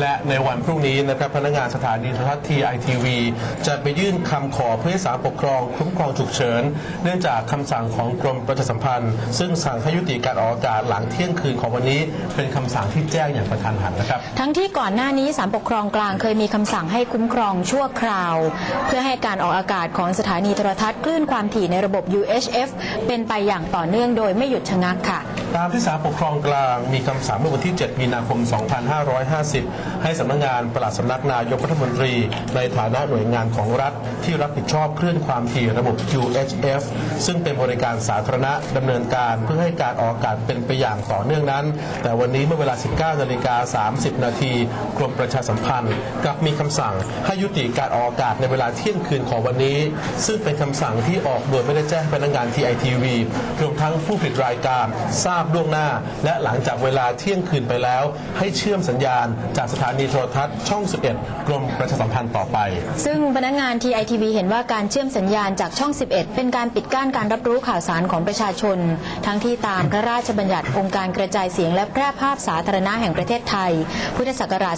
และในวันพรุ่งนี้นะครับพนักงานสถานีโทรทัศน์ทีไอทีวีจะไปยื่นคำขอเพื่อให้ศาลปกครองคุ้มครองฉุกเฉิน เนื่องจากคำสั่งของกรมประชาสัมพันธ์ ซึ่งสั่งให้ยุติการออกอากาศหลังเที่ยงคืนของวันนี้ เป็นคำสั่งที่แจ้งอย่างกระทันหันนะครับ ทั้งที่ก่อนหน้านี้ศาลปกครองกลางเคยมีคำสั่งให้คุ้มครองชั่วคราว เพื่อให้การออกอากาศของสถานีโทรทัศน์คลื่นความถี่ในระบบ UHF เป็นไปอย่างต่อเนื่องโดยไม่หยุดชะงักค่ะ ตามที่ศาลปกครองกลางมีคำสั่งเมื่อวันที่ 7 มีนาคม 2550ให้สำนักงานปลัดสำนักนายกรัฐมนตรี ในฐานะหน่วยงานของรัฐ ที่รับผิดชอบคลื่นความถี่ระบบ UHF ซึ่งเป็นบริการสาธารณะดำเนินการเพื่อให้การออกอากาศเป็นไปอย่างต่อเนื่องนั้น แต่วันนี้เมื่อเวลา 19นาฬิกา30 นาทีกรมประชาสัมพันธ์กลับมีคำสั่งให้ยุติการออกอากาศในเวลาเที่ยงคืนของวันนี้ ซึ่งเป็นคำสั่งที่ออกโดยไม่ได้แจ้งพนักงาน TITV รวมทั้งผู้ผลิตรายการทราบล่วงหน้า และหลังจากเวลาเที่ยงคืนไปแล้ว ให้เชื่อมสัญญาณจากสถานีโทรทัศน์ช่อง 11 กรมประชาสัมพันธ์ต่อไป ซึ่งพนักงาน TITV เห็นว่าการเชื่อมสัญญาณจากช่อง 11 เป็นการปิดกั้นการรับรู้ข่าวสารของประชาชน ทั้งที่ตามพระราชบัญญัติองค์การกระจายเสียงและแพร่ภาพสาธารณะแห่งประเทศไทย พุทธศักราช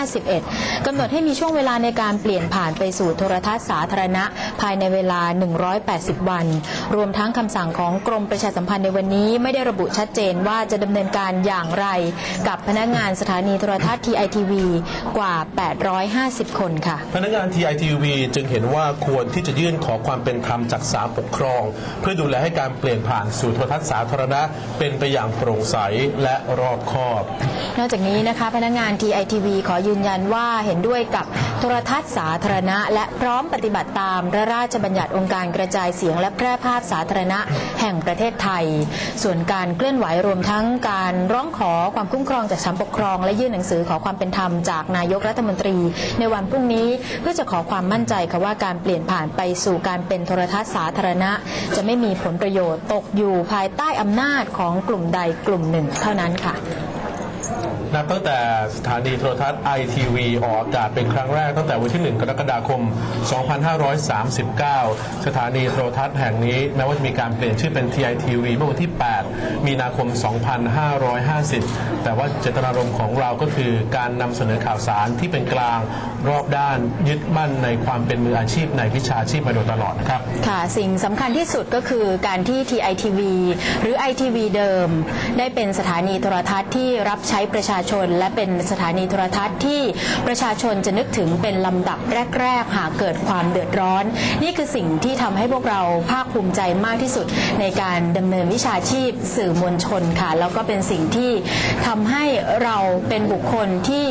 2551 กำหนดให้มีช่วงเวลาในการเปลี่ยนผ่านไปสู่โทรทัศน์สาธารณะ ภายในเวลา 180 วัน รวมทั้งคำสั่งของกรมประชาสัมพันธ์ในวันนี้ไม่ได้ระบุชัดเจนว่าจะดำเนินการอย่างไร กับพนักงานสถานีโทรทัศน์ TITV กว่า 850 คนค่ะ พนักงาน TITV จึงเห็นว่าควรที่จะยื่นขอความเป็นธรรมจากศาลปกครอง เพื่อดูแลให้การเปลี่ยนผ่านสู่โทรทัศน์สาธารณะเป็นไปอย่างโปร่งใสและรอบคอบ นอกจากนี้นะคะพนักงาน TITV ขอยืนยันว่าเห็นด้วยกับโทรทัศน์สาธารณะ และพร้อมปฏิบัติตามพระราชบัญญัติองค์การกระจายเสียงและแพร่ภาพสาธารณะแห่งประเทศไทย ส่วนการเคลื่อนไหวรวมทั้งการร้องขอความคุ้มครองจากชั้นปกครอง และยื่นหนังสือขอความเป็นธรรมจากนายกรัฐมนตรี ในวันพรุ่งนี้เพื่อจะขอความมั่นใจค่ะว่าการเปลี่ยนผ่านไปสู่การเป็นโทรทัศน์สาธารณะ จะไม่มีผลประโยชน์ตกอยู่ภายใต้อำนาจของกลุ่มใดกลุ่มหนึ่ง เท่านั้นค่ะ นับตั้งแต่สถานีโทรทัศน์ ITV ออกอากาศเป็นครั้งแรกตั้งแต่วันที่ 1 กรกฎาคม 2539 สถานีโทรทัศน์แห่งนี้แม้ว่าจะมีการเปลี่ยนชื่อเป็น TITV เมื่อวันที่ 8 มีนาคม 2550 แต่ว่าเจตนารมณ์ของเราก็คือการนำเสนอข่าวสารที่เป็นกลางรอบด้านยึดมั่นในความเป็นมืออาชีพในวิชาชีพมาโดยตลอดนะครับ ค่ะสิ่งสำคัญที่สุดก็คือการที่ TITV หรือ ITV เดิม ได้เป็นสถานีโทรทัศน์ที่รับใช้ประชาชน และเป็นสถานีโทรทัศน์ที่ประชาชนจะนึกถึงเป็นลำดับแรก ๆ หากเกิดความเดือดร้อน นี่คือสิ่งที่ทำให้พวกเราภาคภูมิใจมากที่สุดในการดำเนินวิชาชีพสื่อมวลชนค่ะ แล้วก็เป็นสิ่งที่ทำให้เราเป็นบุคคลที่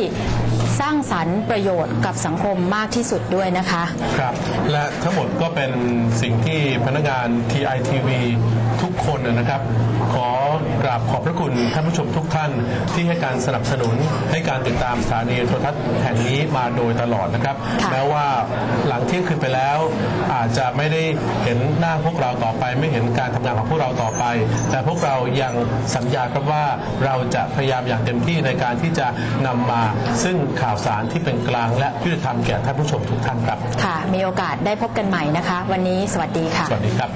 สร้างสรรค์ประโยชน์กับสังคมมากที่สุดด้วยนะคะ ครับ และทั้งหมดก็เป็นสิ่งที่พนักงาน TITV ทุกคนนะครับ ขอกราบขอบพระคุณท่านผู้ชมทุกท่านที่ให้การสนับสนุนให้การติดตามสถานีโทรทัศน์แห่งนี้มาโดยตลอดนะครับค่ะแม้ว่าหลังเที่ยงคืนไปแล้ว อาจจะไม่ได้เห็นหน้าพวกเราต่อไป ไม่เห็นการทำงานของพวกเราต่อไป แต่พวกเรายังสัญญาครับว่าเราจะพยายามอย่างเต็มที่ในการที่จะนำมาซึ่งข่าวสารที่เป็นกลางและยุติธรรมแก่ท่านผู้ชมทุกท่านครับ ค่ะ มีโอกาสได้พบกันใหม่นะคะ วันนี้สวัสดีค่ะ สวัสดีครับ